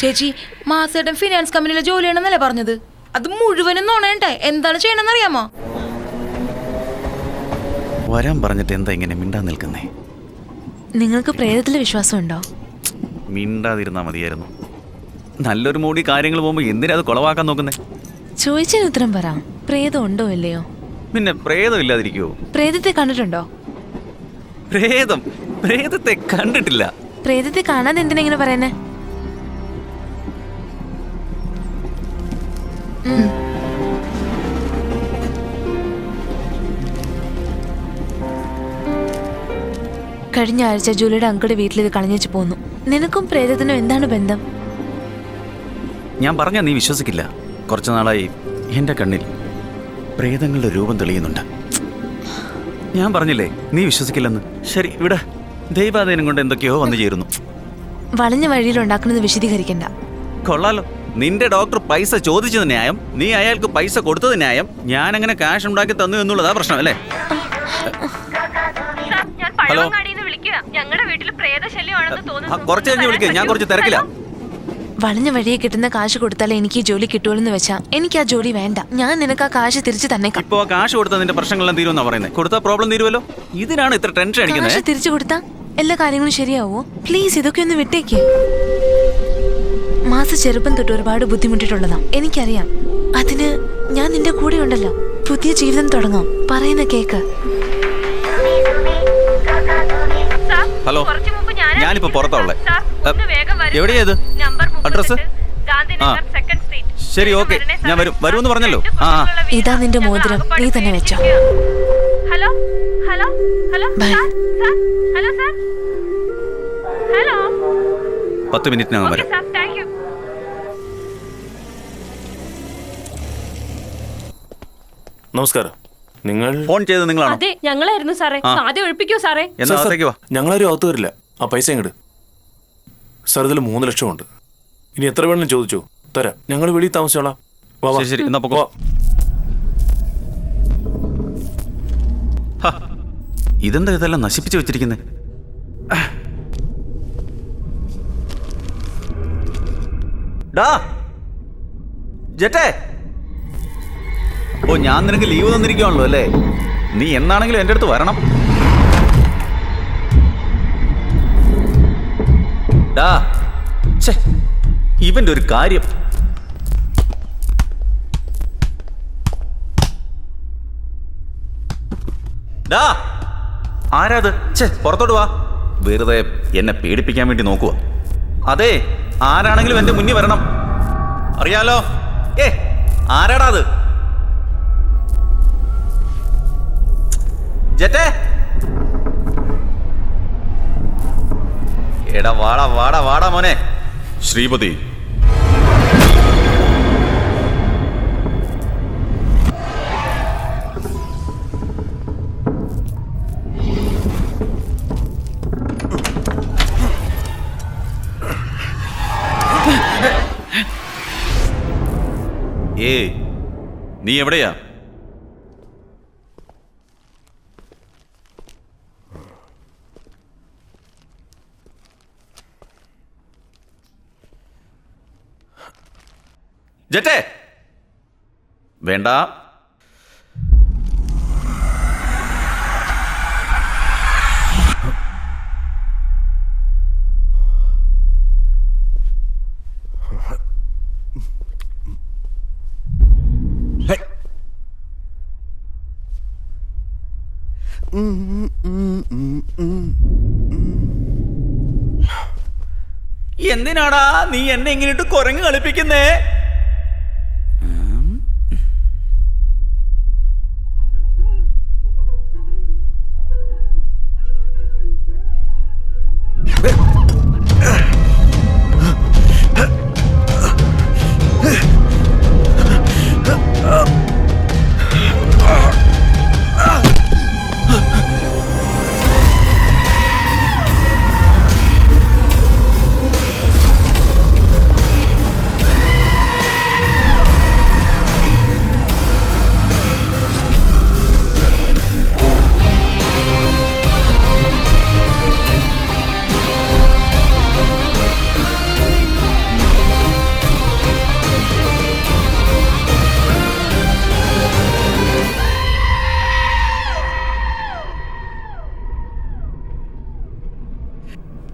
ചേച്ചി മാസേട്ടൻ ഫിനാൻസ് കമ്പനിയിലെ ജോലി ചെയ്യണമെന്നല്ലേ പറഞ്ഞത്? അത് മുഴുവനും നോണേണ്ടേ എന്താണ് ചെയ്യണമെന്ന് അറിയാമോ വരാൻ പറഞ്ഞിട്ട് എന്താ ഇങ്ങനെ മിണ്ടാൻ നിൽക്കുന്നേ? നിങ്ങൾക്ക് പ്രേതത്തിൽ വിശ്വാസമുണ്ടോ? മിണ്ടാതിരുന്നാ മതിയായിരുന്നു. നല്ലൊരു മൂടി കാര്യങ്ങൾ പോകുമ്പോൾ എന്തിനാ അത് കുളവാക്കാൻ നോക്കുന്നേ? ചോദിച്ചതിന് ഉത്തരം പറ. പ്രേതം ഉണ്ടോ ഇല്ലയോ? പിന്നെ പ്രേതം ഇല്ലാതിരിക്കോ പ്രേതത്തെ കണ്ടിട്ടുണ്ടോ? പ്രേതം? പ്രേതത്തെ കണ്ടിട്ടില്ല. പ്രേതത്തെ കാണാതെ എന്തിനാ ഇങ്ങനെ പറയുന്നേ? കഴിഞ്ഞ ആഴ്ച ജൂലിയുടെ അങ്കിളുടെ വീട്ടിൽ ഇത് കളഞ്ഞേച്ച് പോന്നു. നിനക്കും പ്രേതത്തിനും എന്താണ് ബന്ധം? ഞാൻ പറഞ്ഞാൽ നീ വിശ്വസിക്കില്ല. കുറച്ചു നാളായി എന്റെ കണ്ണിൽ പ്രേതങ്ങളുടെ രൂപം തെളിയുന്നുണ്ട്. ഞാൻ പറഞ്ഞില്ലേ നീ വിശ്വസിക്കില്ലെന്ന്? ശരി ഇവിടെ. ദൈവാധീനം കൊണ്ട് എന്തൊക്കെയോ വന്നു ചേരുന്നു. വളഞ്ഞ വഴിയിൽ ഉണ്ടാക്കുന്നത് വിശദീകരിക്കണ്ട. കൊള്ളാലോ. നിന്റെ ഡോക്ടർ പൈസ ചോദിച്ചത് ന്യായം നീ അയാൾക്ക് പൈസ കൊടുത്തത് ന്യായം ഞാൻ അങ്ങനെ ക്യാഷ് ഉണ്ടാക്കി തന്നു എന്നുള്ളതാ പ്രശ്നം അല്ലേ? ഞാൻ ഹലോ. വിളിക്കുക. ഞങ്ങളുടെ വീട്ടിൽ പ്രേതശല്യമാണെന്ന് ആ, തോന്നുന്നു കുറച്ച് കഴിഞ്ഞ് വിളിക്കുക ഞാൻ കുറച്ച് തിരക്കില്ല വളഞ്ഞ വഴിയെ കിട്ടുന്ന കാശ് കൊടുത്താലേ എനിക്ക് ഈ ജോലി കിട്ടുള്ളൂ വെച്ചാ എനിക്ക് ആ ജോലി വേണ്ട. ഞാൻ നിനക്ക് ആ കാശ് തിരിച്ചു തന്നെ ഇപ്പോ കാശ് കൊടുത്താൽ നിന്റെ പ്രശ്നങ്ങളെല്ലാം തീരുമെന്നാ പറയുന്നത് കൊടുത്താൽ പ്രോബ്ലം തീരുമല്ലോ ഇതിനാണ് ഇത്ര ടെൻഷൻ അടിക്കുന്നത് കാശ് തിരിച്ചു കൊടുത്താ എല്ലാ കാര്യങ്ങളും ശരിയാവോ? പ്ലീസ് ഇതൊക്കെ ഒന്ന് വിട്ടേക്ക്. മാസ ചെറുപ്പം തൊട്ട് ഒരുപാട് ബുദ്ധിമുട്ടിട്ടുള്ളതാണ് എനിക്കറിയാം അതിന് ഞാൻ നിന്റെ കൂടെ ഉണ്ടല്ലോ പുതിയ ജീവിതം തുടങ്ങാം പറയുന്ന കേക്ക് ഹലോ ഞാനിപ്പോ. പുറത്താ ഉള്ളെ. സാർ, ഒന്ന് അ, വേഗം വരൂ. എവിടെയാ ഇത്? Number address? 38, second street. ശരി, ഓക്കെ. ഞാൻ വരും. വരുമെന്ന് പറഞ്ഞല്ലോ. ആ. ഇതാ നിന്റെ മോതിരം. നീ തന്നെ വെച്ചോ. Hello hello hello bye. Sir, sir, hello sir hello പത്ത് മിനിറ്റ് ഓക്കേ വരാം നമസ്കാരം. നിങ്ങൾ ഫോൺ ചെയ്ത് നിങ്ങളാണോ? അതെ ഞങ്ങളായിരുന്നു സാറേ. ആദ്യം ഒഴിപ്പിക്കോ സാറേ? എന്നാ സാർ, അകത്തേക്ക് വാ. ഞങ്ങളാരും അകത്ത് വരില്ല. ആ പൈസ ഇങ്ങട്. സാർ ഇതിൽ മൂന്ന് ലക്ഷമുണ്ട്. ഇനി എത്ര വേണമെങ്കിലും ചോദിച്ചു. തരാം. ഞങ്ങൾ വെളിയിൽ താമസിച്ചോളാം. വാ, വാ. ശരി, ശരി. എന്നാ പൊക്കോ. വാ. ഹ, ഇതെന്താ ഇതെല്ലാം നശിപ്പിച്ചു വെച്ചിരിക്കുന്നത് ഡാ ജെറ്റേ. ഓ ഞാൻ നിനക്ക് ലീവ് തന്നിരിക്കുവാണല്ലോ അല്ലേ? നീ എന്നാണെങ്കിലും എന്റെ അടുത്ത് വരണം. ഡാ ഛേ ഇവന്റെ ഒരു കാര്യം. ഡാ ആരാത്? ചേ പുറത്തോട്ട് വാ. വെറുതെ എന്നെ പേടിപ്പിക്കാൻ വേണ്ടി നോക്കുക അതെ ആരാണെങ്കിലും എന്റെ മുന്നിൽ വരണം. അറിയാലോ? ഏ ആരാടാ അത്? ജെറ്റേ. എടാ വാടാ വാടാ വാടാ മോനെ. ശ്രീപതി. ഏ നീ എവിടെയാ? ജറ്റേ വേണ്ട. എന്തിനാടാ നീ എന്നെ ഇങ്ങനെയിട്ട് കുരങ്ങ് കളിപ്പിക്കുന്നേ?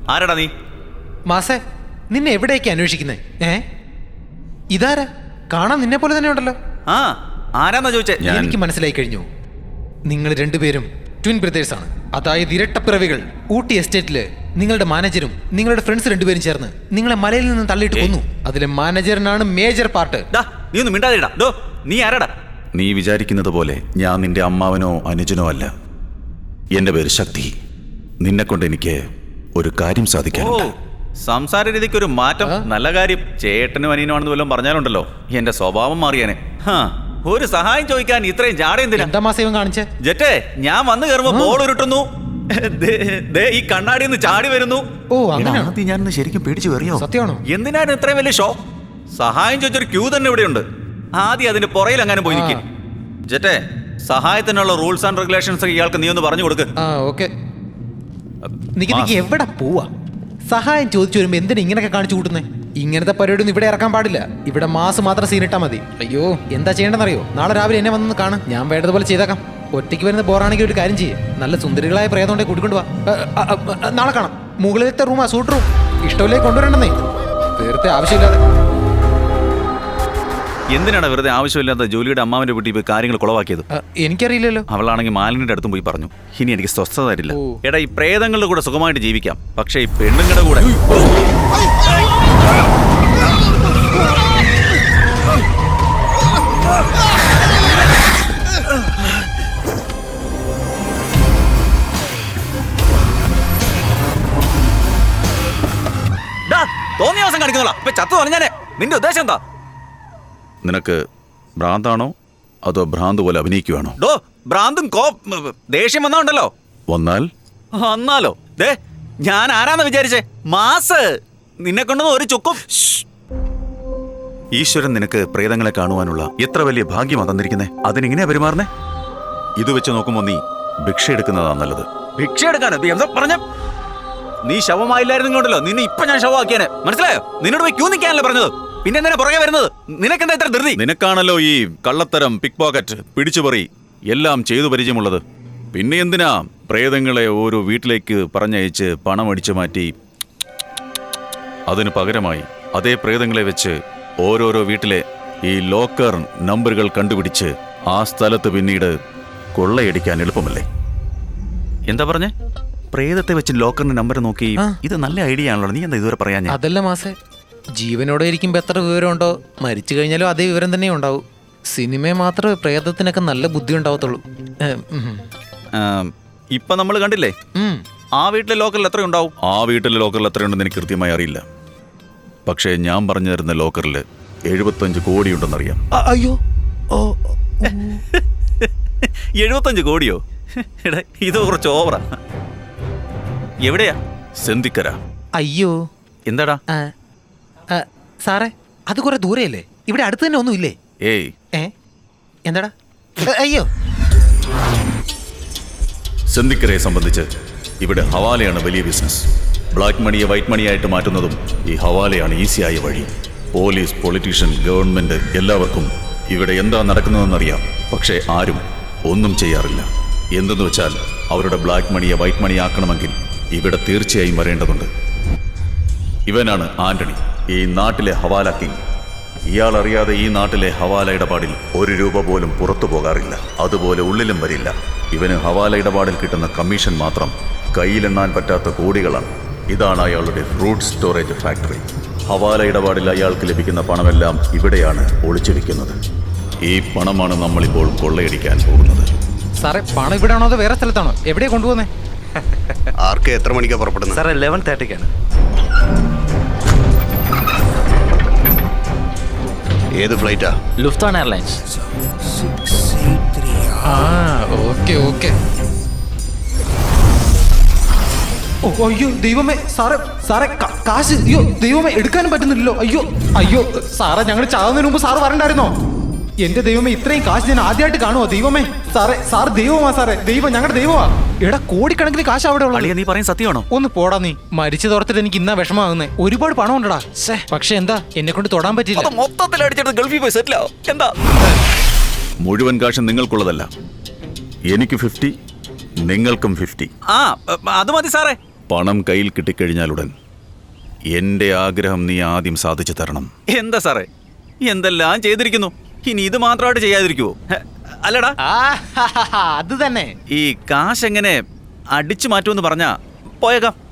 ആരടാ നീ? മാസേ നിന്നെ എവിടേക്ക് അന്വേഷിക്കുന്നേ? ഏ? ഇതാരാ? കാണാൻ നിന്നെ പോലെ തന്നെ ഉണ്ടല്ലോ. ആ ആരാന്നാ ചോദിച്ചേ? എനിക്ക് മനസ്സിലായി കഴിഞ്ഞു. നിങ്ങൾ രണ്ടുപേരും ട്വിൻ ബ്രദേഴ്സ് ആണ്. അതായത് ഇരട്ടപ്പിറവികൾ. ഊട്ടി എസ്റ്റേറ്റിൽ നിങ്ങളുടെ മാനേജരും നിങ്ങളുടെ ഫ്രണ്ട്സ് രണ്ടുപേരും ചേർന്ന് നിങ്ങളെ മലയിൽ നിന്ന് തള്ളിയിട്ട് കൊന്നു. അതിലെ മാനേജറിനാണ് മേജർ പാർട്ട്. നീ ഒന്ന് മിണ്ടാതിടാ ഡോ നീ ആരാടാ? നീ വിചാരിക്കുന്നത് പോലെ ഞാൻ നിന്റെ അമ്മാവനോ അനുജനോ അല്ല. എന്റെ പേര് ശക്തി. നിന്നെ കൊണ്ട് എനിക്ക് ഒരു കാര്യം സാധിക്കാനുണ്ട്. സംസാര രീതിക്ക് ഒരു മാറ്റം. നല്ല കാര്യം ചേട്ടനും അനിയനുമാണെന്ന് വല്ലതും പറഞ്ഞാലുണ്ടല്ലോ. എന്റെ സ്വഭാവം മാറിയാനെ. ഹാ, ഒരു സഹായം ചോദിക്കാൻ ഇത്രയും ജാട എന്തിനാ? എന്താ മാസം ഇവൻ കാണിച്ചേ? ജെറ്റേ ഞാൻ വന്നു കയറുമ്പോ ബോൾ ഉരുട്ടുന്നു. ഈ കണ്ണാടി ചാടി വരുന്നു. ഓ? ആദ്യം ഞാനൊന്ന് ശരിക്കും പേടിച്ചു കയറിയോ സത്യമാണോ? എന്തിനാണ് ഇത്രയും വലിയ ഷോ? സഹായം ചോദിച്ചൊരു ക്യൂ തന്നെ ഇവിടെയുണ്ട്. ആദ്യം അതിന്റെ പുറയിൽ അങ്ങനെ പോയി നിൽക്കും ജെറ്റേ സഹായത്തിനുള്ള റൂൾസ് ആൻഡ് റെഗുലേഷൻസ് ഇയാൾക്ക് നീ ഒന്ന് പറഞ്ഞു കൊടുക്ക്. ആ ഓക്കെ. നിക്ക് എവിടെ പോവാ? സഹായം ചോദിച്ചു വരുമ്പോ എന്തിനാ ഇങ്ങനെയൊക്കെ കാണിച്ചു കൂട്ടുന്നേ? ഇങ്ങനത്തെ പരിപാടി ഒന്നും ഇവിടെ ഇറക്കാൻ പാടില്ല. ഇവിടെ മാസ് മാത്രം സീനിട്ടാ മതി. അയ്യോ. എന്താ ചെയ്യേണ്ടെന്നറിയോ നാളെ രാവിലെ എന്നെ വന്നു കാണാം. ഞാൻ വേണ്ടതുപോലെ ചെയ്തേക്കാം. ഒറ്റയ്ക്ക് വരുന്ന ബോറാണെങ്കിൽ ഒരു കാര്യം ചെയ്യേ. നല്ല സുന്ദരികളായ പ്രേതമുണ്ടെ കൂട്ടിക്കൊണ്ട് വാ. നാളെ കാണാം. മുകളിലത്തെ റൂമാ സൂട്ട് റൂം ഇഷ്ടമില്ലേ കൊണ്ടുവരണ്ടെന്നേ? തീർത്തെ ആവശ്യമില്ലാതെ. എന്തിനാണ് വെറുതെ ആവശ്യമില്ലാത്ത ജോലിയുടെ അമ്മാവിന്റെ വീട്ടിൽ പോയി കാര്യങ്ങൾ കുളവാക്കിയത്? എനിക്കറിയില്ലല്ലോ. അവളാണെങ്കിൽ മാലിന്യന്റെ അടുത്തും പോയി പറഞ്ഞു. ഇനി എനിക്ക് സ്വസ്ഥത തരില്ല എടാ ഈ പ്രേതങ്ങളുടെ കൂടെ സുഖമായിട്ട് ജീവിക്കാം. പക്ഷേ ഈ പെണ്ണുങ്ങളുടെ കൂടെ തോന്നിയ ദിവസം കാണിക്കുന്നല്ലോ ഇപ്പൊ ചത്തു പറഞ്ഞാലേ നിന്റെ ഉദ്ദേശം എന്താ? നിനക്ക് ഭ്രാന്താണോ അതോ ഭ്രാന്ത് പോലെ അഭിനയിക്കുവാണോ? ഡോ ഭ്രാന്തും കോ ദേഷ്യം വന്നാ ഉണ്ടല്ലോ വന്നാൽ? വന്നാലോ. ദേ ഞാൻ ആരാന്ന് വിചാരിച്ചേ? മാസ് നിന്നെ കൊണ്ടൊന്നും ഒരു ചുക്കും ഈശ്വരൻ നിനക്ക് പ്രേതങ്ങളെ കാണുവാനുള്ള എത്ര വലിയ ഭാഗ്യമാ തന്നിരിക്കുന്നേ? അതിനെങ്ങനെയാ പെരുമാറുന്നേ? ഇത് വെച്ച് നോക്കുമ്പോ നീ ഭിക്ഷ എടുക്കുന്നതാ നല്ലത്. ഭിക്ഷ എടുക്കാനോ നീ എന്താ പറഞ്ഞ നീ ശവമായില്ലായിരുന്നുണ്ടല്ലോ നിന്നെ ഇപ്പൊ ഞാൻ ശവമാക്കിയാനെ. മനസ്സിലായോ? നിന്നോട് പോയി ക്യൂ നിൽക്കാനല്ലേ പറഞ്ഞത്? പിന്നെ എന്തിനാ പുറകെ വരുന്നത്? നിനക്കെന്താ ഇത്ര ധൃതി? നിനക്കാണല്ലോ ഈ കള്ളത്തരം പിക് പോക്കറ്റ് പിടിച്ചുപറി എല്ലാം ചെയ്തു പരിചയമുള്ളത്. പിന്നെ എന്തിനാ പ്രേതങ്ങളെ ഓരോ വീട്ടിലേക്ക് പറഞ്ഞയച്ച് പണം അടിച്ചു മാറ്റി? അതിനു പകരമായി അതേ പ്രേതങ്ങളെ വെച്ച് ഓരോരോ വീട്ടിലെ ഈ ലോക്കർ നമ്പറുകൾ കണ്ടുപിടിച്ച് ആ സ്ഥലത്ത് പിന്നീട് കൊള്ളയടിക്കാൻ എളുപ്പമല്ലേ? എന്താ പറഞ്ഞേ? പ്രേതത്തെ വെച്ച് ലോക്കറിന്റെ നമ്പർ നോക്കി ഇത് നല്ല ഐഡിയ ആണല്ലോ. നീ എന്താ ഇതുവരെ പറയാൻ അതല്ല മാസേ. ജീവനോടെ ഇരിക്കുമ്പോൾ എത്ര വിവരമുണ്ടോ? മരിച്ചു കഴിഞ്ഞാലും അതേ വിവരം തന്നെ ഉണ്ടാവും. സിനിമയെ മാത്രമേ പ്രേതത്തിനൊക്കെ നല്ല ബുദ്ധി ഉണ്ടാവത്തുള്ളൂ. ഇപ്പൊ നമ്മൾ കണ്ടില്ലേ? ആ വീട്ടിലെ ലോക്കറിൽ എത്ര ഉണ്ടാവും? ആ വീട്ടിലെ ലോക്കറിൽ എത്രയുണ്ടെന്ന് എനിക്ക് കൃത്യമായി അറിയില്ല. പക്ഷേ ഞാൻ പറഞ്ഞു തരുന്ന ലോക്കറിൽ എഴുപത്തഞ്ച് കോടി ഉണ്ടെന്നറിയാം അയ്യോ. ഓ എഴുപത്തഞ്ച് കോടിയോ? എടാ ഇത് കുറച്ച് ഓവറാ. എവിടെയാ? സെന്തിക്കര. അയ്യോ. എന്താടാ? സാറേ അത് കുറെ ദൂരെയല്ലേ? ഇവിടെ അടുത്ത് തന്നെ ഒന്നുമില്ലേ? ഏയ്. ഏ? എന്താടാ? അയ്യോ. സെന്തിക്കരയെ സംബന്ധിച്ച് ഇവിടെ ഹവാലയാണ് വലിയ ബിസിനസ്. ബ്ലാക്ക് മണിയെ വൈറ്റ് മണിയായിട്ട് മാറ്റുന്നതും ഈ ഹവാലയാണ് ഈസിയായ വഴി. പോലീസ് പൊളിറ്റീഷ്യൻ ഗവൺമെന്റ് എല്ലാവർക്കും ഇവിടെ എന്താ നടക്കുന്നതെന്നറിയാം. പക്ഷേ ആരും ഒന്നും ചെയ്യാറില്ല. എന്തെന്ന് വെച്ചാൽ അവരുടെ ബ്ലാക്ക് മണിയെ വൈറ്റ് മണിയാക്കണമെങ്കിൽ ഇവിടെ തീർച്ചയായും വരേണ്ടതുണ്ട്. ഇവനാണ് ആന്റണി. ഈ നാട്ടിലെ ഹവാല കിങ്. ഇയാൾ അറിയാതെ ഈ നാട്ടിലെ ഹവാല ഇടപാടിൽ ഒരു രൂപ പോലും പുറത്തു പോകാറില്ല. അതുപോലെ ഉള്ളിലും വരില്ല. ഇവന് ഹവാല ഇടപാടിൽ കിട്ടുന്ന കമ്മീഷൻ മാത്രം കയ്യിലെണ്ണാൻ പറ്റാത്ത കോടികളാണ്. ഇതാണ് അയാളുടെ ഫ്രൂട്ട് സ്റ്റോറേജ് ഫാക്ടറി. ഹവാല ഇടപാടിൽ അയാൾക്ക് ലഭിക്കുന്ന പണമെല്ലാം ഇവിടെയാണ് ഒളിച്ചിരിക്കുന്നത്. ഈ പണമാണ് നമ്മളിപ്പോൾ കൊള്ളയടിക്കാൻ പോകുന്നത്. സാറേ പണം ഇവിടെ ആണോ അതോ വേറെ സ്ഥലത്താണോ? എവിടെയാ കൊണ്ടുപോകുന്നത് ആർക്ക് എത്ര മണിക്കാണ് പുറപ്പെടുന്നത്? സാറേ ലെവൻ തേർട്ടിക്കാണ് ഏത് ഫ്ലൈറ്റാ? Lufthansa airlines. ആ ഓക്കെ ഓക്കെ. ഓ അയ്യോ ദൈവമേ സാറേ സാറേ കാശ് അയ്യോ ദൈവമേ എടുക്കാനും പറ്റുന്നില്ലല്ലോ. അയ്യോ അയ്യോ സാറേ ഞങ്ങൾ ചാകുന്നതിന് മുമ്പ് സാറ് വരണ്ടായിരുന്നോ? എന്റെ ദൈവമേ ഇത്രയും കാശ് ഞാൻ ആദ്യമായിട്ട് കാണുമോ ദൈവമേ. സാറേ സാർ ദൈവമാ സാറേ. ദൈവം ഞങ്ങളുടെ ദൈവമാ. എടാ കോടിക്കണക്കിന് കാശ് അവിടെ ഉള്ളു നീ പറയും സത്യമാണോ? ഒന്ന് പോടാ നീ. മരിച്ചു തോർത്തിട്ട് എനിക്ക് ഇന്നാ വിഷമാകുന്നേ ഒരുപാട് പണം ഉണ്ടടാ പക്ഷെ എന്താ എന്നെ കൊണ്ട് തൊടാൻ പറ്റില്ല മൊത്തത്തിൽ അടിച്ചെടുത്ത് ഗൾഫിൽ പോയി സെറ്റിലോ. എന്താ? മുഴുവൻ കാശും നിങ്ങൾക്കുള്ളതല്ല. എനിക്ക് ഫിഫ്റ്റി നിങ്ങൾക്കും ഫിഫ്റ്റി ആ അത് മതി സാറേ. പണം കയ്യിൽ കിട്ടിക്കഴിഞ്ഞാലുടൻ എന്റെ ആഗ്രഹം നീ ആദ്യം സാധിച്ചു തരണം. എന്താ സാറേ? എന്തെല്ലാം ചെയ്തിരിക്കുന്നു? ഇനി ഇത് മാത്രമായിട്ട് ചെയ്യാതിരിക്കുവോ? അല്ലടാ. അത് തന്നെ. ഈ കാശ് എങ്ങനെ അടിച്ചു മാറ്റുമെന്ന് പറഞ്ഞാ പോയേക്കാം.